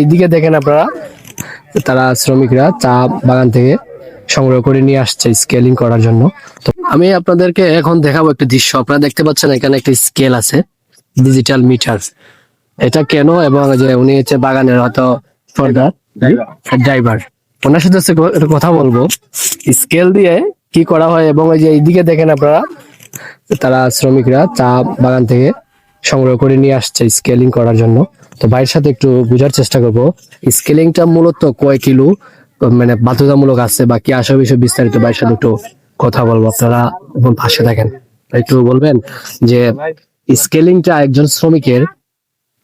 এইদিকে দেখেন আপনারা, তারা শ্রমিকরা চা বাগান থেকে সংগ্রহ করে নিয়ে আসছে স্কেলিং করার জন্য। তো আমি আপনাদেরকে এখন দেখাবো একটা দৃশ্য। আপনারা দেখতে পাচ্ছেন এখানে একটা স্কেল আছে ডিজিটাল মিটার এটা কেন এবং যে উনি হচ্ছে বাগানের হয়তো ফর্দার ড্রাইভার ওনার সাথে কথা বলব। স্কেল দিয়ে কি করা হয় এবং ওই যে এইদিকে দেখেন আপনারা, তারা শ্রমিকরা চা বাগান থেকে সংগ্রহ করে নিয়ে আসছে স্কেলিং করার জন্য। তো ভাইয়ের সাথে একটু বোঝার চেষ্টা করব। স্কেলিংটা মূলত কয় কিলো মানে বাধ্যতামূলক আছে বা কি আসে বিষয়ে বিস্তারিত ভাইয়ের সাথে একটু কথা বলব। আপনারা এখন পাশে থাকেন। একটু বলবেন যে স্কেলিংটা একজন শ্রমিকের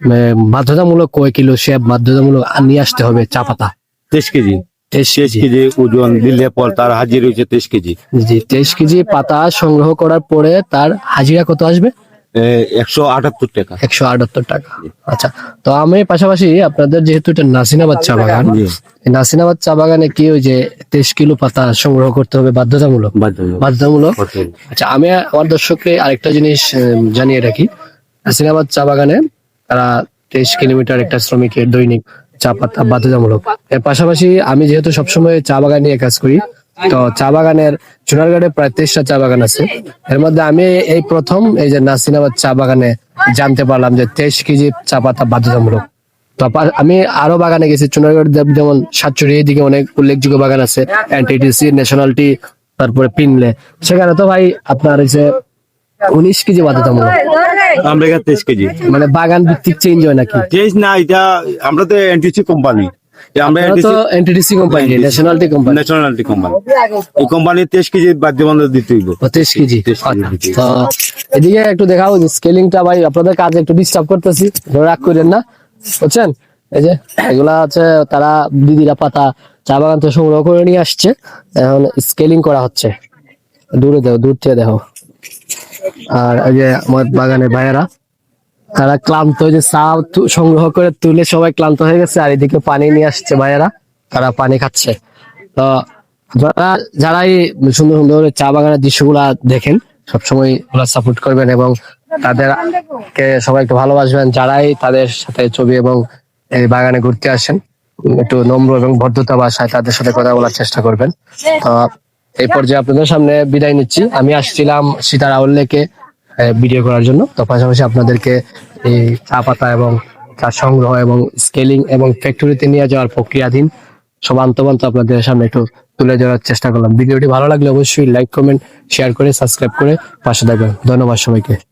মানে বাধ্যতামূলক কয় কিলো সে বাধ্যতামূলক নিয়ে আসতে হবে চা পাতা তেইশ কেজি। তেইশ ওজন দিলে পর তার হাজির হয়েছে তেইশ কেজি। জি তেইশ কেজি পাতা সংগ্রহ করার পরে তার হাজিরা কত আসবে? একশো আটাত্তর টাকা। একশো আটাত্তর টাকা। আচ্ছা তো আমি পাশাপাশি আপনাদের যেহেতু এটা নাসিনাবাদ চা বাগান নাসিনাবাদ চা বাগানে কি ওই যে তেইশ কিলো পাতা সংগ্রহ করতে হবে বাধ্যতামূলক? বাধ্যতামূলক। আচ্ছা আমি আমার দর্শককে আরেকটা জিনিস জানিয়ে রাখি। নাসিনাবাদ চা বাগানে তারা তেইশ কিলোমিটার একটা শ্রমিকের দৈনিক চা পাতা বাধ্যতামূলক। এর পাশাপাশি আমি যেহেতু সবসময় চা বাগান নিয়ে কাজ করি তো চা বাগানের চুনারগড়ে প্রায় তেইশটা চা বাগান আছে। এর মধ্যে আমি এই প্রথম এই যে নাসিনাবাদ চা বাগানে জানতে পারলাম যে তেইশ কেজি চা পাতা বাধ্যতামূলক। তো আমি আরও বাগানে গেছি চুনারগড় যেমন সাতচুরি এদিকে অনেক উল্লেখযোগ্য বাগান আছে এনটিটিসি ন্যাশনালটি তারপরে পিনলে। সেখানে তো ভাই আপনার এই যে উনিশ কেজি বাধ্যতামূলক। আমরা তেইশ কেজি। মানে বাগান ভিত্তিক চেঞ্জ হয় নাকি? তেইশ না এটা আমরা তো এনটিসি কোম্পানি আমরা তো NTTC company national tea company nationality company এই কোম্পানি তেইশ কেজি। দিতে হইব আচ্ছা, দিতে তো এদিকে একটু দেখাও স্কেলিংটা ভাই আপনাদের কাজে একটু ডিস্টার্ব করতেছি রাগ করেন না। বুঝছেন? এই যে এগুলা হচ্ছে তারা দিদিরা পাতা চা বাগান থেকে সংগ্রহ করে নিয়ে আসছে। এখন স্কেলিং করা হচ্ছে। দূরে দেখো দূর থেকে দেখো আর এই যে আমার বাগানের ভাইয়েরা তারা ক্লান্ত যে চা সংগ্রহ করে তুলে সবাই ক্লান্ত হয়ে গেছে, আর এদিকে পানি নিয়ে আসছে ভাইয়েরা, তারা পানি খাচ্ছে। তো আপনারা যারাই সুন্দর সুন্দর চা বাগানের দৃশ্যগুলা দেখেন, সবসময় ওরা সাপোর্ট করবেন এবং তাদের কে সবাই একটু ভালোবাসবেন। যারাই তাদের সাথে ছবি এবং এই বাগানে ঘুরতে আসেন, একটু নম্র এবং ভদ্রতা ভাষায় তাদের সাথে কথা বলার চেষ্টা করবেন। তো এই পর্যায়ে আপনাদের সামনে বিদায় নিচ্ছি। আমি আসছিলাম সীতার আউল লেকে ভিডিও করার জন্য। তো পাশাপাশি আপনাদেরকে এই চা পাতা এবং চা সংগ্রহ এবং স্কেলিং এবং ফ্যাক্টরিতে নিয়ে যাওয়ার প্রক্রিয়াধীন সব আন্তবান্ত আপনাদের সামনে একটু তুলে ধরার চেষ্টা করলাম। ভিডিওটি ভালো লাগলে অবশ্যই লাইক কমেন্ট শেয়ার করে সাবস্ক্রাইব করে পাশে থাকবেন। ধন্যবাদ সবাইকে।